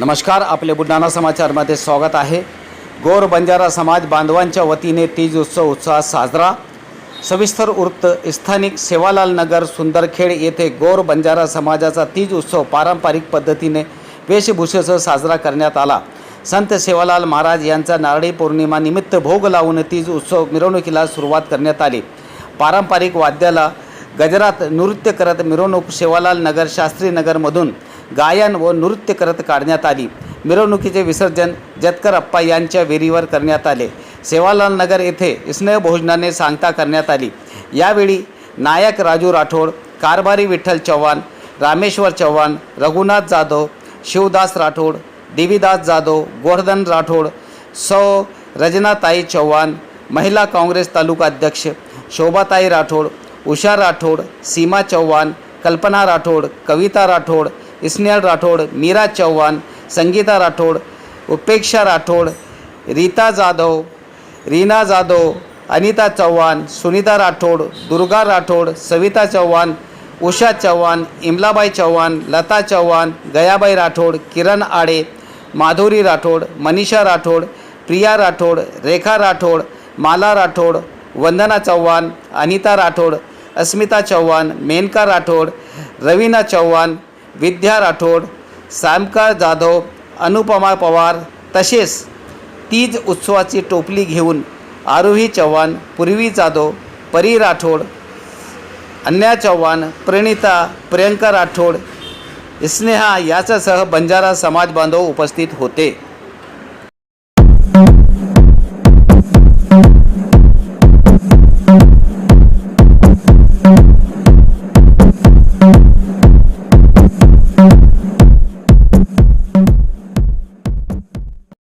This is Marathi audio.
नमस्कार आपले बुलढाणा समाचारमध्ये स्वागत आहे. गोर बंजारा समाज बांधवांच्या वतीने तीज उत्सव उत्साहात साजरा. सविस्तर वृत्त स्थानिक सेवालाल नगर सुंदरखेड येथे गोर बंजारा समाजाचा तीज उत्सव पारंपरिक पद्धतीने वेशभूषेसह साजरा करण्यात आला. संत सेवालाल महाराज यांचा नारळी पौर्णिमा निमित्त भोग लावून तीज उत्सव मिरवणुकीला सुरुवात करण्यात आली. पारंपरिक वाद्याला गजरात नृत्य करत मिरवणूक सेवालाल नगर शास्त्री नगरमधून गायन व नृत्य करत काढण्यात आली. मिरवणुकीचे विसर्जन जतकर अप्पा यांच्या विहिरीवर करण्यात आले. सेवालाल नगर येथे स्नेहभोजनाने सांगता करण्यात आली. यावेळी नायक राजू राठोड कारभारी विठ्ठल चव्हाण रामेश्वर चव्हाण रघुनाथ जाधव शिवदास राठोड देवीदास जाधव गोवर्धन राठोड सौ. रजनाताई चव्हाण महिला काँग्रेस तालुका अध्यक्ष शोभाताई राठोड उषा राठोड सीमा चव्हाण कल्पना राठोड कविता राठोड स्नेहल राठोड मीरा चव्हाण संगीता राठोड उपेक्षा राठोड रीता जाधव रीना जाधव अनिता चव्हाण सुनीता राठोड दुर्गा राठोड सविता चव्हाण उषा चव्हाण इमलाबाई चव्हाण लता चव्हाण गयाबाई राठोड किरण आडे माधुरी राठोड मनीषा राठोड प्रिया राठोड रेखा राठोड माला राठोड वंदना चव्हाण अनिता राठोड अस्मिता चव्हाण मेनका राठोड रवीना चव्हाण विद्या राठोड सामका जाधव अनुपमा पवार तसेच तीज उत्सवाची टोपली घेऊन आरोही चव्हाण पूर्वी जाधव परी राठोड अन्या चव्हाण प्रणिता प्रियंका राठोड स्नेहा याच्यासह बंजारा समाज बांधव उपस्थित होते.